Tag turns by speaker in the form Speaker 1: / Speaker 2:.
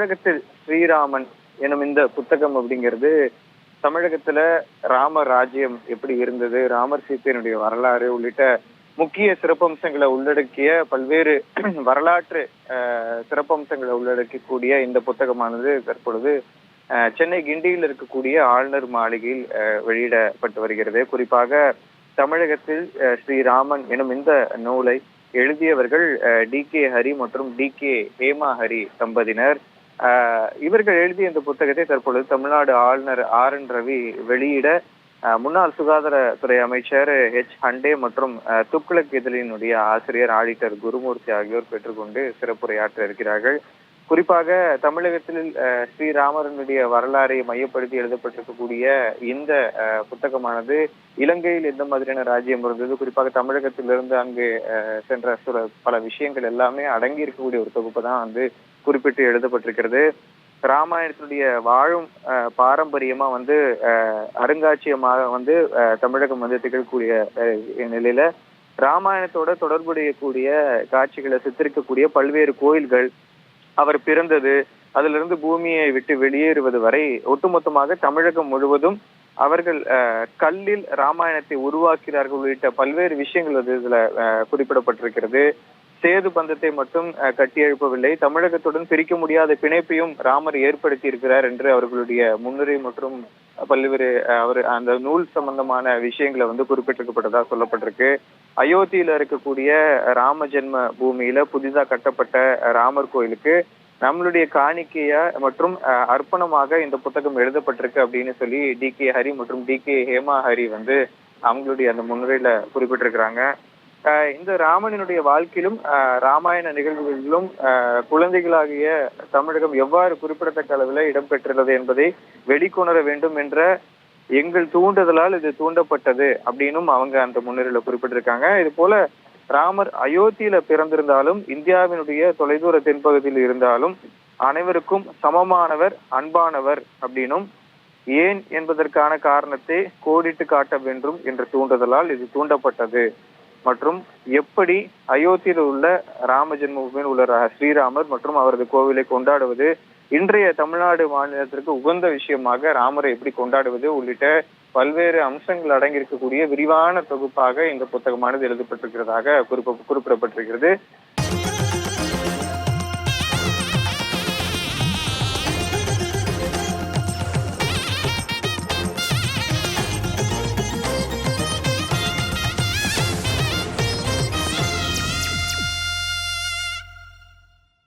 Speaker 1: தமிழகத்தில் ஸ்ரீராமன் எனும் இந்த புத்தகம் அப்படிங்கிறது தமிழகத்துல ராம ராஜ்யம் எப்படி இருந்தது ராமர் சீத்தையனுடைய வரலாறு உள்ளிட்ட முக்கிய சிறப்பம்சங்களை உள்ளடக்கிய பல்வேறு வரலாற்று சிறப்பம்சங்களை உள்ளடக்கக்கூடிய இந்த புத்தகமானது தற்பொழுது சென்னை கிண்டியில் இருக்கக்கூடிய ஆளுநர் மாளிகையில் வெளியிடப்பட்டு வருகிறது. குறிப்பாக தமிழகத்தில் ஸ்ரீராமன் எனும் இந்த நூலை எழுதியவர்கள் டி கே ஹரி மற்றும் டி கே ஹேமா ஹரி தம்பதியினர். இவர்கள் எழுதிய இந்த புத்தகத்தை தற்பொழுது தமிழ்நாடு ஆளுநர் ஆர் என் ரவி வெளியிட அஹ், முன்னாள் சுகாதாரத்துறை அமைச்சர் ஹெச் ஹண்டே மற்றும் துக்ளக் இதழினுடைய ஆசிரியர் ஆடிட்டர் குருமூர்த்தி ஆகியோர் பெற்றுக்கொண்டு சிறப்புரையாற்ற இருக்கிறார்கள். குறிப்பாக தமிழகத்தில் ஸ்ரீராமரனுடைய வரலாறை மையப்படுத்தி எழுதப்பட்டிருக்கக்கூடிய இந்த அஹ், புத்தகமானது இலங்கையில் எந்த மாதிரியான ராஜ்யம் இருந்தது? குறிப்பாக தமிழகத்திலிருந்து அங்கு அஹ், சென்ற சில பல விஷயங்கள் எல்லாமே அடங்கி இருக்கக்கூடிய ஒரு தொகுப்பு தான் வந்து குறிப்பிட்டு எழுதப்பட்டிருக்கிறது. ராமாயணத்தினுடைய வாழும் அஹ், பாரம்பரியமா வந்து அஹ், அருங்காட்சியமாக வந்து அஹ், தமிழகம் வந்து திகழக்கூடிய அஹ், நிலையில ராமாயணத்தோட தொடர்புடைய கூடிய காட்சிகளை சித்தரிக்கக்கூடிய பல்வேறு கோயில்கள் அவர் பிறந்தது. அதிலிருந்து பூமியை விட்டு வெளியேறுவது வரை ஒட்டுமொத்தமாக தமிழகம் முழுவதும் அவர்கள் அஹ், கல்லில் ராமாயணத்தை உருவாக்கிறார்கள் உள்ளிட்ட பல்வேறு விஷயங்கள் வந்து இதுல அஹ், குறிப்பிடப்பட்டிருக்கிறது. சேது பந்தத்தை மட்டும் கட்டி எழுப்பவில்லை தமிழகத்துடன் பிரிக்க முடியாத பிணைப்பையும் ராமர் ஏற்படுத்தி இருக்கிறார் என்று அவர்களுடைய முன்னுரை மற்றும் பல்வேறு அவர் அந்த நூல் சம்பந்தமான விஷயங்களை வந்து குறிப்பிட்டிருக்கப்பட்டதா சொல்லப்பட்டிருக்கு. அயோத்தியில இருக்கக்கூடிய ராம ஜென்ம பூமியில புதிதாக கட்டப்பட்ட ராமர் கோயிலுக்கு நம்மளுடைய காணிக்கையா மற்றும் அர்ப்பணமாக இந்த புத்தகம் எழுதப்பட்டிருக்கு அப்படின்னு சொல்லி டி கே ஹரி மற்றும் டி கே ஹேமா ஹரி வந்து அவங்களுடைய அந்த முன்னுரையில குறிப்பிட்டிருக்கிறாங்க. இந்த ராமனினுடைய வாழ்க்கையிலும் ராமாயண நிகழ்வுகளிலும் அஹ், குழந்தைகளாகிய தமிழகம் எவ்வாறு குறிப்பிடத்தக்க அளவில் இடம்பெற்றுள்ளது என்பதை வெளிக்கொணர வேண்டும் என்ற எங்கள் தூண்டுதலால் இது தூண்டப்பட்டது அப்படின்னும் அவங்க அந்த முன்னுரையில குறிப்பிட்டிருக்காங்க. இது போல ராமர் அயோத்தியில பிறந்திருந்தாலும் இந்தியாவினுடைய தொலைதூர தென்பகுதியில் இருந்தாலும் அனைவருக்கும் சமமானவர் அன்பானவர் அப்படின்னும் ஏன் என்பதற்கான காரணத்தை கோடிட்டு காட்ட வேண்டும் என்ற தூண்டுதலால் இது தூண்டப்பட்டது. மற்றும் எப்படி அயோத்தியில் உள்ள ராம ஜென்மபூமியில் உள்ள ஸ்ரீராமர் மற்றும் அவரது கோவிலை கொண்டாடுவது இன்றைய தமிழ்நாடு மாநிலத்திற்கு உகந்த விஷயமாக ராமரை எப்படி கொண்டாடுவது உள்ளிட்ட பல்வேறு அம்சங்கள் அடங்கியிருக்கக்கூடிய விரிவான தொகுப்பாக இந்த புத்தகமானது எழுதப்பட்டிருக்கிறதாக குறிப்ப குறிப்பிடப்பட்டிருக்கிறது.